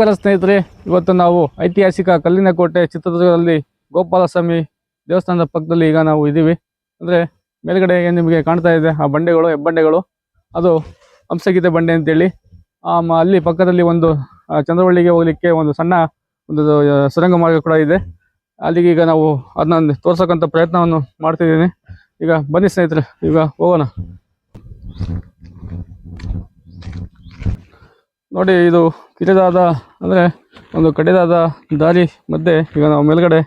ನಮಸ್ಕಾರ ಸ್ನೇಹಿತರೆ, ಇವತ್ತು ನಾವು ಐತಿಹಾಸಿಕ ಕಲ್ಲಿನ ಕೋಟೆ ಚಿತ್ರದುರ್ಗದಲ್ಲಿ ಗೋಪಾಲಸ್ವಾಮಿ ದೇವಸ್ಥಾನದ ಪಕ್ಕದಲ್ಲಿ ಈಗ ನಾವು ಇದ್ದೀವಿ. ಅಂದರೆ ಮೇಲ್ಗಡೆ ನಿಮಗೆ ಕಾಣ್ತಾ ಇದೆ, ಆ ಬಂಡೆಗಳು, ಹೆಬ್ಬಂಡೆಗಳು. ಅದು ಹಂಸಗೀತೆ ಬಂಡೆ ಅಂತೇಳಿ. ಅಲ್ಲಿ ಪಕ್ಕದಲ್ಲಿ ಒಂದು ಚಂದ್ರವಳ್ಳಿಗೆ ಹೋಗಲಿಕ್ಕೆ ಒಂದು ಸಣ್ಣ ಒಂದು ಸುರಂಗ ಮಾರ್ಗ ಕೂಡ ಇದೆ. ಅಲ್ಲಿಗೆ ಈಗ ನಾವು ಅದನ್ನ ತೋರಿಸೋಕ್ಕಂಥ ಪ್ರಯತ್ನವನ್ನು ಮಾಡ್ತಿದ್ದೀನಿ ಈಗ ಬನ್ನಿ ಸ್ನೇಹಿತರೆ, ಈಗ ಹೋಗೋಣ. ನೋಡಿ, ಇದು ಕಿರಿದಾದ ಅಂದರೆ ಒಂದು ಕಡಿದಾದ ದಾರಿ ಮಧ್ಯೆ ಈಗ ನಾವು ಮೇಲ್ಗಡೆ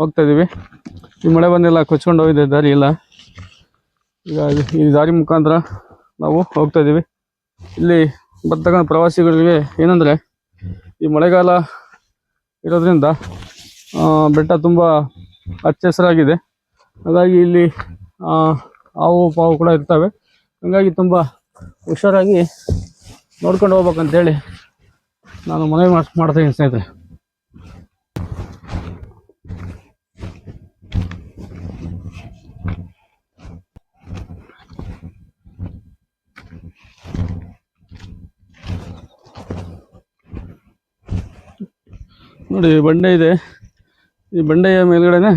ಹೋಗ್ತಾ ಇದ್ದೀವಿ ಈ ಮಳೆ ಬಂದೆಲ್ಲ ಕೊಚ್ಕೊಂಡು ಹೋಗಿದೆ, ದಾರಿ ಇಲ್ಲ. ಈಗ ಈ ದಾರಿ ಮುಖಾಂತರ ನಾವು ಹೋಗ್ತಾ ಇದ್ದೀವಿ ಇಲ್ಲಿ ಬರ್ತಕ್ಕಂಥ ಪ್ರವಾಸಿಗಳಿಗೆ ಏನಂದರೆ, ಈ ಮಳೆಗಾಲ ಇರೋದ್ರಿಂದ ಬೆಟ್ಟ ತುಂಬ ಹಚ್ಚ ಹಸಿರಾಗಿದೆ ಹಾಗಾಗಿ ಇಲ್ಲಿ ಹಾವು ಪಾವು ಕೂಡ ಇರ್ತವೆ. ಹಾಗಾಗಿ ತುಂಬ ಹುಷಾರಾಗಿ ನೋಡ್ಕೊಂಡು ಹೋಗ್ಬೇಕಂತೇಳಿ ನಾನು ಮನವಿ ಮಾಡ್ ಮಾಡ್ತೀನಿ ಸ್ನೇಹಿತರೆ. ನೋಡಿ ಬಂಡೆ ಇದೆ. ಈ ಬಂಡೆಯ ಮೇಲ್ಗಡೆನೆ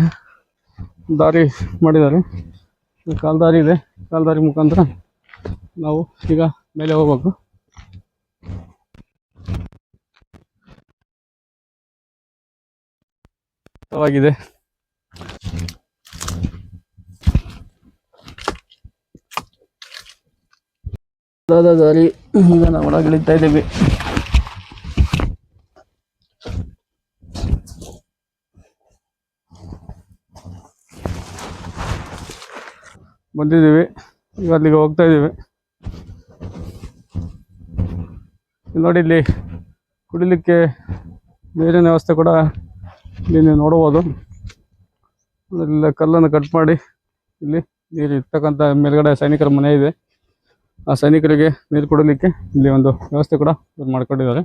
ದಾರಿ ಮಾಡಿದ್ದಾರೆ. ಕಾಲ್ದಾರಿ ಇದೆ. ಕಾಲ್ದಾರಿ ಮುಖಾಂತರ ನಾವು ಈಗ ಮೇಲೆ ಹೋಗ್ಬೇಕು. ವಾಗಿದೆ ಅದಾದ ದಾರಿ ಈಗ ನಾವು ಒಳಗಿಳಿತಾ ಇದ್ದೇವೆ. ಬಂದಿದ್ದೀವಿ, ಈಗ ಅಲ್ಲಿಗೆ ಹೋಗ್ತಾ ಇದ್ದೀವಿ. ನೋಡಿ ಇಲ್ಲಿ ಕುಡಿಲಿಕ್ಕೆ ನೀರಿನ ವ್ಯವಸ್ಥೆ ಕೂಡ ಇಲ್ಲಿ ನೀವು ನೋಡಬಹುದು ಇಲ್ಲ ಕಲ್ಲನ್ನು ಕಟ್ ಮಾಡಿ ಇಲ್ಲಿ ನೀರು ಇರ್ತಕ್ಕಂಥ ಮೇಲ್ಗಡೆ ಸೈನಿಕರ ಮನೆ ಇದೆ. ಆ ಸೈನಿಕರಿಗೆ ನೀರು ಕೊಡಲಿಕ್ಕೆ ಇಲ್ಲಿ ಒಂದು ವ್ಯವಸ್ಥೆ ಕೂಡ ಮಾಡ್ಕೊಂಡಿದ್ದಾರೆ.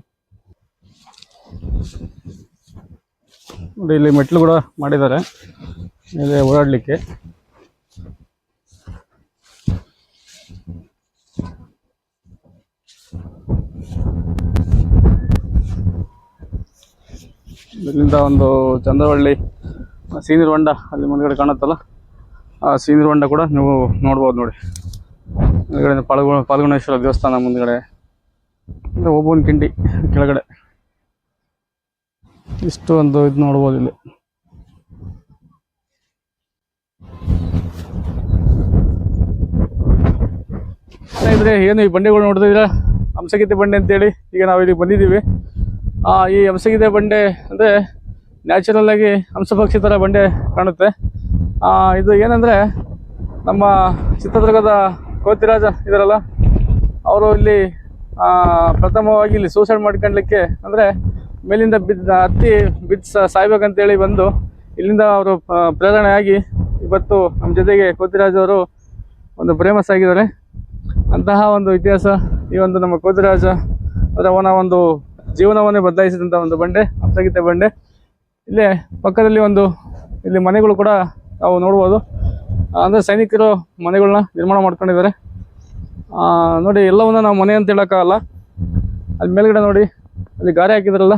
ನೋಡಿ, ಇಲ್ಲಿ ಮೆಟ್ಲು ಕೂಡ ಮಾಡಿದ್ದಾರೆ. ಮೇಲೆ ಓಡಾಡಲಿಕ್ಕೆ. ಇಲ್ಲಿಂದ ಒಂದು ಚಂದ್ರವಳ್ಳಿ ಸೀನಿಯರ್ ಹೊಂಡ ಅಲ್ಲಿ ಮುಂದ್ಗಡೆ ಕಾಣುತ್ತಲ್ಲ, ಆ ಸೀನಿಯರ್ ಹೊಂಡ ಕೂಡ ನೀವು ನೋಡ್ಬೋದು ನೋಡಿ. ಮುಂದ್ಗಡೆ ಪಾಲ್ಗೊ, ಪಾಲ್ಗುಣೇಶ್ವರ ದೇವಸ್ಥಾನ ಮುಂದ್ಗಡೆ. ಒಬ್ಬನ ಕಿಂಡಿ ಕೆಳಗಡೆ. ಇಷ್ಟು ಒಂದು ಇದು ನೋಡ್ಬೋದು ಇಲ್ಲಿ. ಏನು ಈ ಬಂಡೆಗಳು ನೋಡಿದ್ರೆ ಹಂಸಗೀತೆ ಬಂಡೆ ಅಂತೇಳಿ ಈಗ ನಾವು ಇಲ್ಲಿ ಬಂದಿದ್ದೀವಿ. ಈ ಹಂಸಗೀತೆ ಬಂಡೆ ಅಂದರೆ ನ್ಯಾಚುರಲ್ ಆಗಿ ಹಂಸಪಕ್ಷಿ ಥರ ಬಂಡೆ ಕಾಣುತ್ತೆ. ಇದು ಏನಂದರೆ ನಮ್ಮ ಚಿತ್ರದುರ್ಗದ ಕೋತಿರಾಜ ಇದರಲ್ಲ, ಅವರು ಇಲ್ಲಿ ಪ್ರಥಮವಾಗಿ ಇಲ್ಲಿ ಸೂಸೈಡ್ ಮಾಡ್ಕೊಳ್ಲಿಕ್ಕೆ ಅಂದರೆ ಮೇಲಿಂದ ಬಿದ್ದ ಹತ್ತಿ ಬಿದ್ದು ಸಾಯ್ಬೇಕಂತೇಳಿ ಬಂದು ಇಲ್ಲಿಂದ ಅವರು ಪ್ರೇರಣೆಯಾಗಿ ಇವತ್ತು ನಮ್ಮ ಜೊತೆಗೆ ಕೋತಿರಾಜ್ ಅವರು ಒಂದು ಫೇಮಸ್ ಆಗಿದ್ದಾರೆ. ಅಂತಹ ಒಂದು ಇತಿಹಾಸ ಈ ಒಂದು ನಮ್ಮ ಕೋತಿರಾಜ ಅದರ ಅವನ ಒಂದು ಜೀವನವನ್ನೇ ಬದಲಾಯಿಸಿದಂಥ ಒಂದು ಬಂಡೆ ಹಂಸಗೀತೆ ಬಂಡೆ. ಇಲ್ಲೇ ಪಕ್ಕದಲ್ಲಿ ಒಂದು, ಇಲ್ಲಿ ಮನೆಗಳು ಕೂಡ ನಾವು ನೋಡ್ಬೋದು. ಅಂದರೆ ಸೈನಿಕರು ಮನೆಗಳನ್ನ ನಿರ್ಮಾಣ ಮಾಡ್ಕೊಂಡಿದ್ದಾರೆ. ನೋಡಿ, ಎಲ್ಲವನ್ನ ನಾವು ಮನೆ ಅಂತ ಹೇಳೋಕ್ಕಾಗಲ್ಲ. ಅಲ್ಲಿ ಮೇಲ್ಗಡೆ ನೋಡಿ, ಅಲ್ಲಿ ಗಾರೆ ಹಾಕಿದ್ರಲ್ಲ,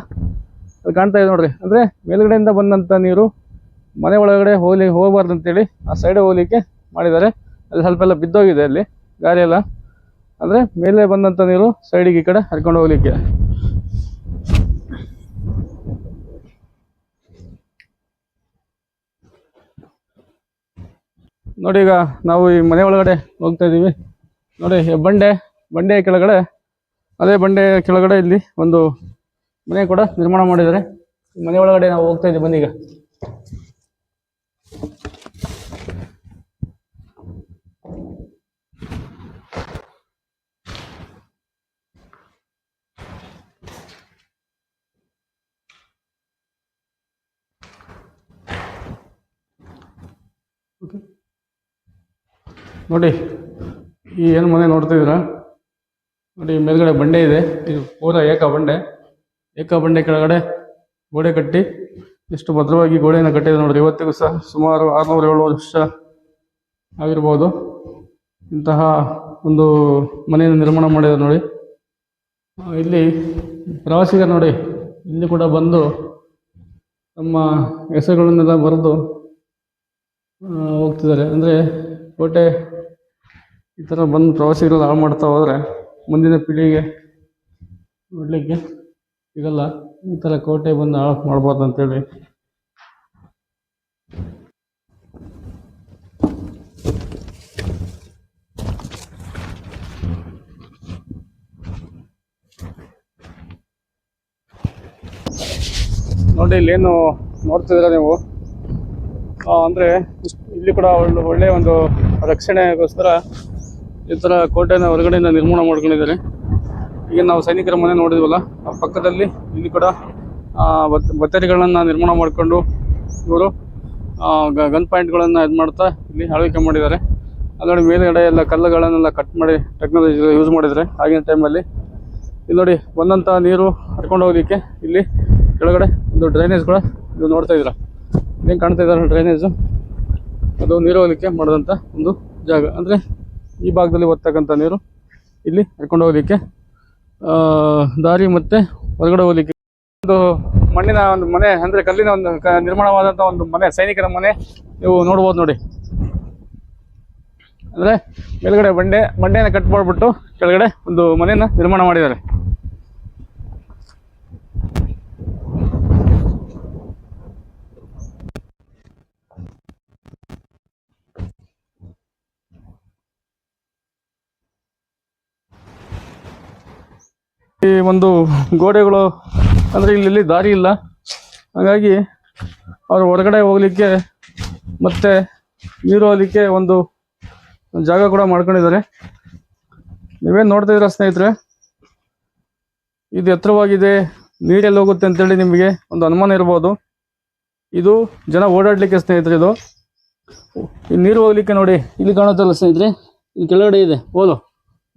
ಅದು ಕಾಣ್ತಾ ಇದೆ ನೋಡ್ರಿ. ಅಂದರೆ ಮೇಲ್ಗಡೆಯಿಂದ ಬಂದಂಥ ನೀರು ಮನೆ ಒಳಗಡೆ ಹೋಗ್ಲಿ, ಹೋಗಬಾರ್ದು ಅಂತೇಳಿ ಆ ಸೈಡ್ ಹೋಗ್ಲಿಕ್ಕೆ ಮಾಡಿದ್ದಾರೆ. ಅಲ್ಲಿ ಸ್ವಲ್ಪ ಎಲ್ಲ ಬಿದ್ದೋಗಿದೆ ಅಲ್ಲಿ ಗಾರೆ ಎಲ್ಲ. ಅಂದರೆ ಮೇಲೆ ಬಂದಂಥ ನೀರು ಸೈಡಿಗೆ ಈ ಕಡೆ ಹರ್ಕೊಂಡು ಹೋಗ್ಲಿಕ್ಕೆ. ನೋಡಿ ಈಗ ನಾವು ಈ ಮನೆ ಒಳಗಡೆ ಹೋಗ್ತಾ ಇದ್ದೀವಿ. ನೋಡಿ ಬಂಡೆ ಬಂಡೆ ಕೆಳಗಡೆ, ಅದೇ ಬಂಡೆಯ ಕೆಳಗಡೆ ಇಲ್ಲಿ ಒಂದು ಮನೆ ಕೂಡ ನಿರ್ಮಾಣ ಮಾಡಿದ್ದಾರೆ. ಮನೆ ಒಳಗಡೆ ನಾವು ಹೋಗ್ತಾ ಇದ್ದೀವಿ ಬಂದೀಗ ನೋಡಿ, ಈ ಏನು ಮನೆ ನೋಡ್ತಿದ್ದೀರಾ ನೋಡಿ ಮೇಲ್ಗಡೆ ಬಂಡೆ ಇದೆ. ಇದು ಪೂರ ಏಕ ಬಂಡೆ. ಏಕ ಬಂಡೆ ಕೆಳಗಡೆ ಗೋಡೆ ಕಟ್ಟಿ, ಎಷ್ಟು ಭದ್ರವಾಗಿ ಗೋಡೆಯನ್ನು ಕಟ್ಟಿದೆ ನೋಡ್ರಿ. ಇವತ್ತಿಗೂ ಸಹ ಸುಮಾರು ಆರುನೂರ ಏಳು ವರ್ಷ ಆಗಿರ್ಬೋದು. ಇಂತಹ ಒಂದು ಮನೆಯನ್ನು ನಿರ್ಮಾಣ ಮಾಡಿದೆ ನೋಡಿ. ಇಲ್ಲಿ ಪ್ರವಾಸಿಗರು ನೋಡಿ, ಇಲ್ಲಿ ಕೂಡ ಬಂದು ತಮ್ಮ ಹೆಸರುಗಳನ್ನೆಲ್ಲ ಬರೆದು ಹೋಗ್ತಿದ್ದಾರೆ. ಅಂದರೆ ಕೋಟೆ ಈ ಥರ ಬಂದು ಪ್ರವಾಸಿಗರೆಲ್ಲ ಹಾಳು ಮಾಡ್ತಾ ಹೋದರೆ ಮುಂದಿನ ಪೀಳಿಗೆ ನೋಡಲಿಕ್ಕೆ ಸಿಗಲ್ಲ. ಈ ಥರ ಕೋಟೆ ಬಂದು ಹಾಳು ಮಾಡ್ಬೋದು ಅಂತೇಳಿ. ನೋಡಿ, ಇಲ್ಲೇನು ನೋಡ್ತಿದ್ದೀರಾ ನೀವು? ಅಂದ್ರೆ ಇಲ್ಲಿ ಕೂಡ ಒಳ್ಳೆ ಒಂದು ರಕ್ಷಣೆಗೋಸ್ಕರ ಈ ತರ ಕೋಟೆನ ಹೊರಗಡೆಯಿಂದ ನಿರ್ಮಾಣ ಮಾಡ್ಕೊಂಡಿದ್ದಾರೆ. ಈಗ ನಾವು ಸೈನಿಕರ ಮನೆ ನೋಡಿದ್ವಲ್ಲ, ಆ ಪಕ್ಕದಲ್ಲಿ ಇಲ್ಲಿ ಕೂಡ ಬತ್ತೇರಿಗಳನ್ನ ನಿರ್ಮಾಣ ಮಾಡಿಕೊಂಡು ಇವರು ಗನ್ ಪಾಯಿಂಟ್ಗಳನ್ನು ಇದು ಮಾಡ್ತಾ ಇಲ್ಲಿ ಆಳ್ವಿಕೆ ಮಾಡಿದ್ದಾರೆ. ನೋಡಿ ಮೇಲ್ಗಡೆ ಎಲ್ಲ ಕಲ್ಲುಗಳನ್ನೆಲ್ಲ ಕಟ್ ಮಾಡಿ ಟೆಕ್ನಾಲಜಿ ಯೂಸ್ ಮಾಡಿದ್ದಾರೆ. ಆಗಿನ ಟೈಮಲ್ಲಿ ಇಲ್ಲಿ ನೋಡಿ ಬಂದಂಥ ನೀರು ಹರ್ಕೊಂಡು ಹೋಗಲಿಕ್ಕೆ ಇಲ್ಲಿ ಕೆಳಗಡೆ ಒಂದು ಡ್ರೈನೇಜ್ ಕೂಡ ಇದು ನೋಡ್ತಾ ಇದ್ದೀರಾ. ಏನು ಕಾಣ್ತಾ ಇದ್ದಾರೆ ಡ್ರೈನೇಜು? ಅದು ನೀರು ಹೋಗಲಿಕ್ಕೆ ಮಾಡಿದಂಥ ಒಂದು ಜಾಗ. ಅಂದರೆ ಈ ಭಾಗದಲ್ಲಿ ಬರ್ತಕ್ಕಂಥ ನೀರು ಇಲ್ಲಿ ಹರ್ಕೊಂಡು ಹೋಗಲಿಕ್ಕೆ. ದಾರಿ ಮತ್ತು ಹೊರಗಡೆ ಹೋಗಲಿಕ್ಕೆ. ಒಂದು ಮಣ್ಣಿನ ಒಂದು ಮನೆ, ಅಂದರೆ ಕಲ್ಲಿನ ಒಂದು ನಿರ್ಮಾಣವಾದಂಥ ಒಂದು ಮನೆ, ಸೈನಿಕರ ಮನೆ. ನೀವು ನೋಡ್ಬೋದು ನೋಡಿ. ಅಂದರೆ ಮೇಲ್ಗಡೆ ಬಂಡೆ ಬಂಡೆಯನ್ನು ಕಟ್ ಮಾಡಿಬಿಟ್ಟು ಕೆಳಗಡೆ ಒಂದು ಮನೆಯನ್ನು ನಿರ್ಮಾಣ ಮಾಡಿದ್ದಾರೆ. ಈ ಒಂದು ಗೋಡೆಗಳು ಅಂದರೆ ಇಲ್ಲಿ ದಾರಿ ಇಲ್ಲ. ಹಾಗಾಗಿ ಅವರು ಹೊರಗಡೆ ಹೋಗ್ಲಿಕ್ಕೆ ಮತ್ತೆ ನೀರು ಹೋಗಲಿಕ್ಕೆ ಒಂದು ಜಾಗ ಕೂಡ ಮಾಡ್ಕೊಂಡಿದ್ದಾರೆ. ನೀವೇನು ನೋಡ್ತಾ ಸ್ನೇಹಿತರೆ? ಇದು ಎತ್ತರವಾಗಿದೆ, ನೀರೆಲ್ಲಿ ಹೋಗುತ್ತೆ ಅಂತೇಳಿ ನಿಮಗೆ ಒಂದು ಅನುಮಾನ ಇರ್ಬೋದು. ಇದು ಜನ ಓಡಾಡಲಿಕ್ಕೆ ಸ್ನೇಹಿತರೆ ಇದು. ನೀರು ಹೋಗ್ಲಿಕ್ಕೆ ನೋಡಿ, ಇಲ್ಲಿ ಕಾಣುತ್ತಲ್ಲ ಸ್ನೇಹಿತರೆ? ಇಲ್ಲಿ ಕೆಳಗಡೆ ಇದೆ ಓಲೋ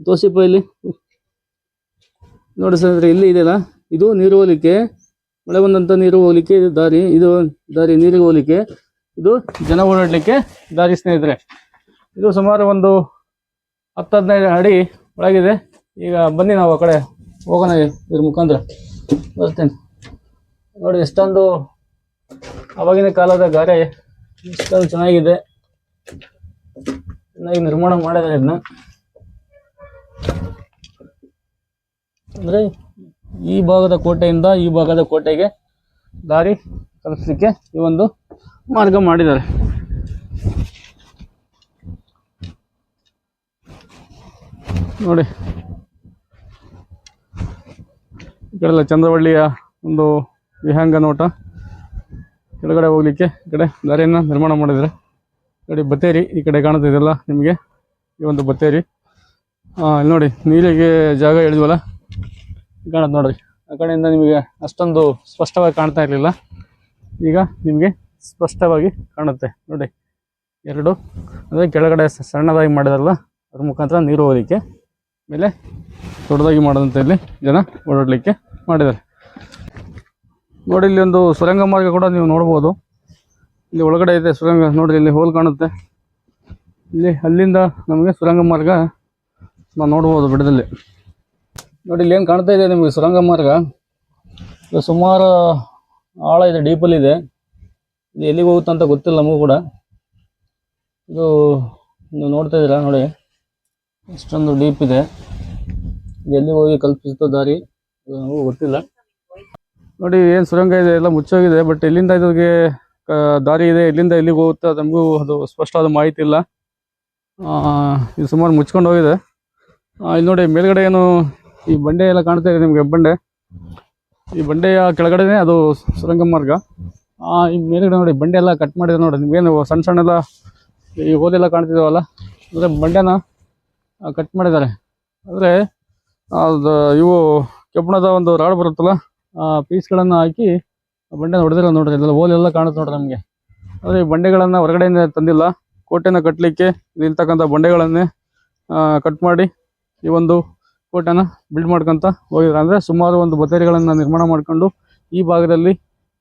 ದೋಸೆ ಇಲ್ಲಿ. ನೋಡಿ ಸ್ನೇಹಿತರೆ, ಇಲ್ಲಿ ಇದೆಯಲ್ಲ? ಇದು ನೀರು ಹೋಲಿಕೆ. ಮಳೆ ಬಂದಂಥ ನೀರು ಹೋಗ್ಲಿಕ್ಕೆ ಇದು ದಾರಿ ಇದು ದಾರಿ ನೀರಿಗೆ ಹೋಗ್ಲಿಕ್ಕೆ ಇದು ಜನ ಓಡಾಡಲಿಕ್ಕೆ ದಾರಿ ಸ್ನೇಹಿತರೆ. ಇದು ಸುಮಾರು ಒಂದು ಹತ್ತು ಹದಿನೈದು ಅಡಿ ಒಳಗಿದೆ. ಈಗ ಬನ್ನಿ ನಾವು ಆ ಕಡೆ ಹೋಗೋಣ ಇದ್ರ ಮುಖಾಂತರ. ಬರ್ತೇನೆ. ನೋಡಿ, ಎಷ್ಟೊಂದು ಅವಾಗಿನ ಕಾಲದ ಗಾರೆ, ಎಷ್ಟೊಂದು ಚೆನ್ನಾಗಿದೆ. ಚೆನ್ನಾಗಿ ನಿರ್ಮಾಣ ಮಾಡಿದ್ದಾರೆ ಇದನ್ನ ಅಂದರೆ ಈ ಭಾಗದ ಕೋಟೆಯಿಂದ ಈ ಭಾಗದ ಕೋಟೆಗೆ ದಾರಿ ಕಲಿಸ್ಲಿಕ್ಕೆ ಈ ಒಂದು ಮಾರ್ಗ ಮಾಡಿದ್ದಾರೆ. ನೋಡಿ. ಈ ಕಡೆ ಚಂದ್ರವಳ್ಳಿಯ ಒಂದು ವಿಹಂಗ ನೋಟ. ಕೆಳಗಡೆ ಹೋಗ್ಲಿಕ್ಕೆ ಈ ಕಡೆ ದಾರಿಯನ್ನು ನಿರ್ಮಾಣ ಮಾಡಿದ್ದಾರೆ. ನೋಡಿ ಬತ್ತೇರಿ ಈ ಕಡೆ ಕಾಣುತ್ತಿದೆಯಲ್ಲ ನಿಮಗೆ? ಈ ಒಂದು ಬತ್ತೇರಿ. ಇಲ್ಲಿ ನೋಡಿ, ನೀರಿಗೆ ಜಾಗ ಹೇಳಿದ್ವಲ್ಲ? ಕಾಣುತ್ತೆ ನೋಡ್ರಿ. ಆ ಕಡೆಯಿಂದ ನಿಮಗೆ ಅಷ್ಟೊಂದು ಸ್ಪಷ್ಟವಾಗಿ ಕಾಣ್ತಾ ಇರಲಿಲ್ಲ. ಈಗ ನಿಮಗೆ ಸ್ಪಷ್ಟವಾಗಿ ಕಾಣುತ್ತೆ. ನೋಡಿ, ಎರಡು, ಅಂದರೆ ಕೆಳಗಡೆ ಸಣ್ಣದಾಗಿ ಮಾಡಿದಾರಲ್ಲ, ಅದ್ರ ಮುಖಾಂತರ ನೀರು ಹೋಗೋದಕ್ಕೆ ಮೇಲೆ ದೊಡ್ಡದಾಗಿ ಮಾಡೋದಂತ ಇಲ್ಲಿ ಜನ ಓಡಾಡಲಿಕ್ಕೆ ಮಾಡಿದ್ದಾರೆ. ನೋಡಿ, ಇಲ್ಲಿ ಒಂದು ಸುರಂಗ ಮಾರ್ಗ ಕೂಡ ನೀವು ನೋಡ್ಬೋದು. ಇಲ್ಲಿ ಒಳಗಡೆ ಇದೆ ಸುರಂಗ ನೋಡಿ ಇಲ್ಲಿ ಹೋಲ್ ಕಾಣುತ್ತೆ. ಇಲ್ಲಿ ಅಲ್ಲಿಂದ ನಮಗೆ ಸುರಂಗ ಮಾರ್ಗ ನಾವು ನೋಡ್ಬೋದು ಬಿಡದಲ್ಲಿ. ನೋಡಿ ಇಲ್ಲಿ ಏನು ಕಾಣ್ತಾ ಇದೆ ನಿಮಗೆ ಸುರಂಗ ಮಾರ್ಗ? ಸುಮಾರು ಆಳ ಇದೆ ಡೀಪಲ್ಲಿ ಇದೆ. ಇದು ಎಲ್ಲಿಗೆ ಹೋಗುತ್ತೆ ಅಂತ ಗೊತ್ತಿಲ್ಲ ನಮಗೂ ಕೂಡ. ಇದು ನೀವು ನೋಡ್ತಾ ಇದ್ದೀರಾ? ನೋಡಿ ಇಷ್ಟೊಂದು ಡೀಪ್ ಇದೆ. ಇದು ಎಲ್ಲಿಗೆ ಹೋಗಿ ಕಲ್ಪಿಸುತ್ತೋ ದಾರಿ ನಮಗೂ ಗೊತ್ತಿಲ್ಲ. ನೋಡಿ, ಏನು ಸುರಂಗ ಇದೆ, ಎಲ್ಲ ಮುಚ್ಚೋಗಿದೆ ಬಟ್ ಇಲ್ಲಿಂದ ಇದಕ್ಕೆ ದಾರಿ ಇದೆ ಇಲ್ಲಿಂದ ಎಲ್ಲಿಗೆ ಹೋಗುತ್ತೆ ನಮಗೂ ಅದು ಸ್ಪಷ್ಟವಾದ ಮಾಹಿತಿ ಇಲ್ಲ. ಇದು ಸುಮಾರು ಮುಚ್ಕೊಂಡು ಹೋಗಿದೆ. ಇಲ್ಲಿ ನೋಡಿ, ಮೇಲ್ಗಡೆ ಏನು ಈ ಬಂಡೆ ಎಲ್ಲ ಕಾಣ್ತಾ ಇದೆ ನಿಮಗೆ ಬಂಡೆ. ಈ ಬಂಡೆಯ ಕೆಳಗಡೆನೆ ಅದು ಸುರಂಗ ಮಾರ್ಗ. ಆ, ಈ ಮೇಲ್ಗಡೆ ನೋಡಿ ಬಂಡೆ ಎಲ್ಲ ಕಟ್ ಮಾಡಿದ್ರೆ ನೋಡಿ. ನಿಮ್ಗೇನು ಸಣ್ಣ ಸಣ್ಣ ಎಲ್ಲ ಈ ಓದೆಲ್ಲ ಕಾಣ್ತಿದಾವಲ್ಲ? ಅಂದರೆ ಬಂಡೆನ ಕಟ್ ಮಾಡಿದ್ದಾರೆ. ಅಂದರೆ ಅದು ಇವು ಕೆಬ್ಬಣದ ಒಂದು ರಾಡ್ ಬರುತ್ತಲ್ಲ ಆ ಪೀಸ್ಗಳನ್ನು ಹಾಕಿ ಬಂಡೆನ ಬಂಡೆ ಹೊಡೆದಿಲ್ಲ ನೋಡ್ರಿ. ಇದೆಲ್ಲ ಓಲೆಲ್ಲ ಕಾಣುತ್ತೆ ನೋಡ್ರಿ ನಮಗೆ. ಆದರೆ ಈ ಬಂಡೆಗಳನ್ನು ಹೊರಗಡೆಯಿಂದ ತಂದಿಲ್ಲ. ಕೋಟೆನ ಕಟ್ಟಲಿಕ್ಕೆ ನಿಲ್ತಕ್ಕಂಥ ಬಂಡೆಗಳನ್ನೇ ಕಟ್ ಮಾಡಿ ಈ ಒಂದು ಕೋಟೆನ ಬಿಲ್ಡ್ ಮಾಡ್ಕೊಂತ ಹೋಗಿದ್ರು ಅಂದರೆ ಸುಮಾರು ಒಂದು ಬತ್ತೇರಿಗಳನ್ನು ನಿರ್ಮಾಣ ಮಾಡ್ಕೊಂಡು ಈ ಭಾಗದಲ್ಲಿ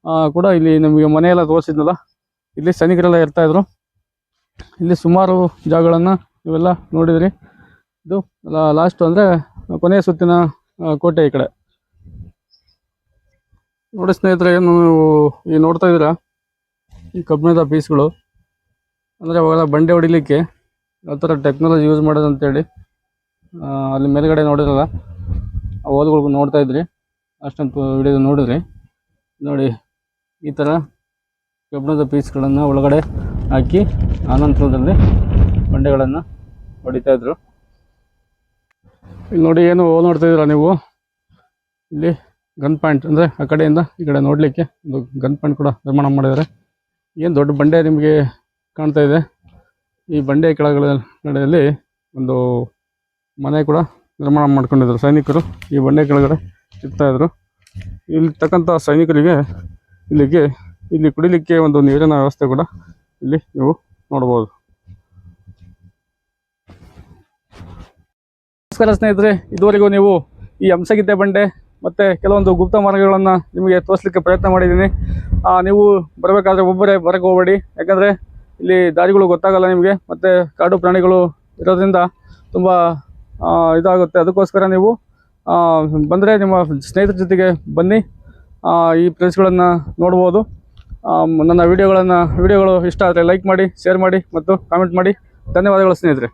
ಆ, ಕೂಡ ಇಲ್ಲಿ ನಮಗೆ ಮನೆಯೆಲ್ಲ ತೋರಿಸಿದ್ನಲ್ಲ. ಇಲ್ಲಿ ಸೈನಿಕರೆಲ್ಲ ಇರ್ತಾ ಇದ್ರು. ಇಲ್ಲಿ ಸುಮಾರು ಜಾಗಗಳನ್ನು ಇವೆಲ್ಲ ನೋಡಿದ್ರಿ. ಇದು ಲಾಸ್ಟು ಅಂದರೆ ಕೊನೆಯ ಸುತ್ತಿನ ಕೋಟೆ ಈ ಕಡೆ. ನೋಡಿ ಸ್ನೇಹಿತರೆ ಏನು ನೀವು ಈ ನೋಡ್ತಾ ಇದ್ದೀರಾ? ಈ ಕಬ್ಬಿಣದ ಪೀಸ್ಗಳು ಅಂದರೆ ಅವಾಗ ಬಂಡೆ ಹೊಡಿಲಿಕ್ಕೆ ಯಾವ ಥರ ಟೆಕ್ನಾಲಜಿ ಯೂಸ್ ಮಾಡೋದು ಅಂತೇಳಿ ಆ, ಅಲ್ಲಿ ಮೇಲ್ಗಡೆ ನೋಡಿರಲ್ಲ ಹೋಲ್ಗಳು ನೋಡ್ತಾ ಇದ್ರಿ. ಅಷ್ಟೊಂದು ವಿಡಿಯೋ ನೋಡಿದ್ರಿ. ನೋಡಿ, ಈ ಥರ ಕಬ್ಬಿಣದ ಪೀಸ್ಗಳನ್ನು ಒಳಗಡೆ ಹಾಕಿ ಆನಂತರದಲ್ಲಿ ಬಂಡೆಗಳನ್ನು ಹೊಡಿತಾ ಇದ್ರು. ಇಲ್ಲಿ ನೋಡಿ ಏನು ಓ ನೋಡ್ತಾ ಇದ್ದೀರಾ ನೀವು? ಇಲ್ಲಿ ಗನ್ ಪಾಯಿಂಟ್ ಅಂದರೆ ಆ ಕಡೆಯಿಂದ ಈ ಕಡೆ ನೋಡಲಿಕ್ಕೆ ಒಂದು ಗನ್ ಪಾಯಿಂಟ್ ಕೂಡ ನಿರ್ಮಾಣ ಮಾಡಿದ್ದಾರೆ. ಏನು ದೊಡ್ಡ ಬಂಡೆ ನಿಮಗೆ ಕಾಣ್ತಾ ಇದೆ. ಈ ಬಂಡೆ ಕೆಳಗಡೆ ಕಡೆಯಲ್ಲಿ ಒಂದು ಮನೆ ಕೂಡ ನಿರ್ಮಾಣ ಮಾಡ್ಕೊಂಡಿದ್ರು. ಸೈನಿಕರು ಈ ಬಂಡೆ ಕೆಳಗಡೆ ಇರ್ತಾಯಿದ್ರು ಇಲ್ಲಿರ್ತಕ್ಕಂಥ ಸೈನಿಕರಿಗೆ ಇಲ್ಲಿಗೆ, ಇಲ್ಲಿ ಕುಡಿಲಿಕ್ಕೆ ಒಂದು ನೀರಿನ ವ್ಯವಸ್ಥೆ ಕೂಡ ಇಲ್ಲಿ ನೀವು ನೋಡ್ಬೋದು ನಮಸ್ಕಾರ ಸ್ನೇಹಿತರೆ, ಇದುವರೆಗೂ ನೀವು ಈ ಹಂಸಗಿದ್ದೆ ಬಂಡೆ ಮತ್ತು ಕೆಲವೊಂದು ಗುಪ್ತ ಮಾರ್ಗಗಳನ್ನು ನಿಮಗೆ ತೋರಿಸ್ಲಿಕ್ಕೆ ಪ್ರಯತ್ನ ಮಾಡಿದ್ದೀನಿ. ನೀವು ಬರಬೇಕಾದ್ರೆ ಒಬ್ಬರೇ ಬರಕ್ಕೆ ಹೋಗಬೇಡಿ. ಯಾಕಂದರೆ ಇಲ್ಲಿ ದಾರಿಗಳು ಗೊತ್ತಾಗಲ್ಲ ನಿಮಗೆ, ಮತ್ತು ಕಾಡು ಪ್ರಾಣಿಗಳು ಇರೋದ್ರಿಂದ ತುಂಬ ಇದಾಗುತ್ತೆ. ಅದಕ್ಕೋಸ್ಕರ ನೀವು ಬಂದರೆ ನಿಮ್ಮ ಸ್ನೇಹಿತರ ಜೊತೆಗೆ ಬನ್ನಿ. ಈ ಪ್ಲೇಸ್ಗಳನ್ನು ನೋಡ್ಬೋದು. ನನ್ನ ವಿಡಿಯೋಗಳನ್ನು, ವಿಡಿಯೋಗಳು ಇಷ್ಟ ಆದರೆ ಲೈಕ್ ಮಾಡಿ ಶೇರ್ ಮಾಡಿ ಮತ್ತು ಕಾಮೆಂಟ್ ಮಾಡಿ. ಧನ್ಯವಾದಗಳು ಸ್ನೇಹಿತರೆ.